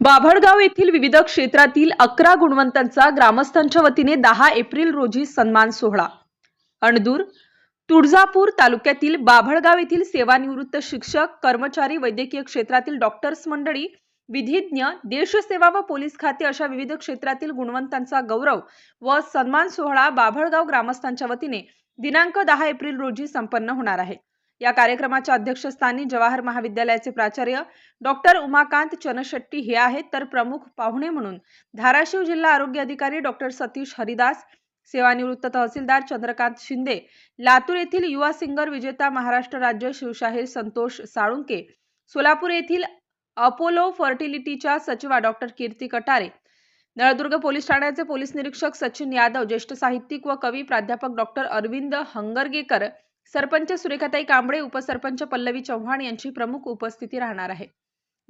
बाभळगाव येथील विविध क्षेत्रातील अकरा गुणवंतांचा ग्रामस्थांच्या वतीने दहा एप्रिल रोजी सन्मान सोहळा. अणदूर तुळजापूर तालुक्यातील बाभळगाव येथील सेवानिवृत्त शिक्षक कर्मचारी वैद्यकीय क्षेत्रातील डॉक्टर्स मंडळी विधिज्ञ देशसेवा व पोलीस खाते अशा विविध क्षेत्रातील गुणवंतांचा गौरव व सन्मान सोहळा बाभळगाव ग्रामस्थांच्या वतीने दिनांक दहा एप्रिल रोजी संपन्न होणार आहे. या कार्यक्रमाच्या अध्यक्षस्थानी जवाहर महाविद्यालयाचे प्राचार्य डॉक्टर उमाकांत चनशेट्टी हे आहेत. तर प्रमुख पाहुणे म्हणून धाराशिव जिल्हा आरोग्य अधिकारी डॉक्टर सतीश हरिदास सेवानिवृत्त तहसीलदार चंद्रकांत शिंदे लातूर येथील युवा सिंगर विजेता महाराष्ट्र राज्य शिवशाहीर संतोष साळुंके सोलापूर येथील अपोलो फर्टिलिटीच्या सचिवा डॉक्टर कीर्ती कटारे नळदुर्ग पोलीस ठाण्याचे पोलीस निरीक्षक सचिन यादव ज्येष्ठ साहित्यिक व कवी प्राध्यापक डॉक्टर अरविंद हंगरगेकर सरपंच सुरेखाताई कांबळे उपसरपंच पल्लवी चव्हाण यांची प्रमुख उपस्थिती राहणार आहे.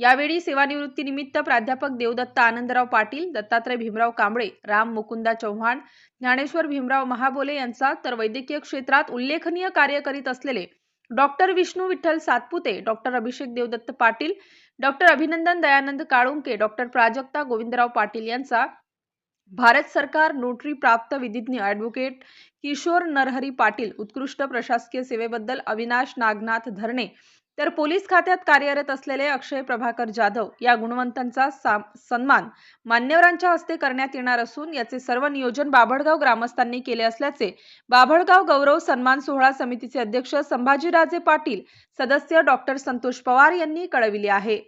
यावेळी सेवानिवृत्तीनिमित्त प्राध्यापक देवदत्त आनंदराव पाटील दत्तात्रय भीमराव कांबळे राम मुकुंदा चव्हाण ज्ञानेश्वर भीमराव महाबोले यांचा तर वैद्यकीय क्षेत्रात उल्लेखनीय कार्य करीत असलेले doctor Vishnu Vitthal Satpute doctor Abhishek Devdatta Patil doctor Abhinandan Dayanand Kalunke doctor Prajakta Govindrao Patil यांचा भारत सरकार नोटरी प्राप्त विधिज्ञ ॲडव्होकेट किशोर नरहरी पाटील उत्कृष्ट प्रशासकीय सेवेबद्दल अविनाश नागनाथ धरणे तर पोलीस खात्यात कार्यरत असलेले अक्षय प्रभाकर जाधव या गुणवंतांचा सन्मान मान्यवरांच्या हस्ते करण्यात येणार असून याचे सर्व नियोजन बाभळगाव ग्रामस्थांनी केले असल्याचे बाभळगाव गौरव सन्मान सोहळा समितीचे अध्यक्ष संभाजीराजे पाटील सदस्य डॉक्टर संतोष पवार यांनी कळविले आहे.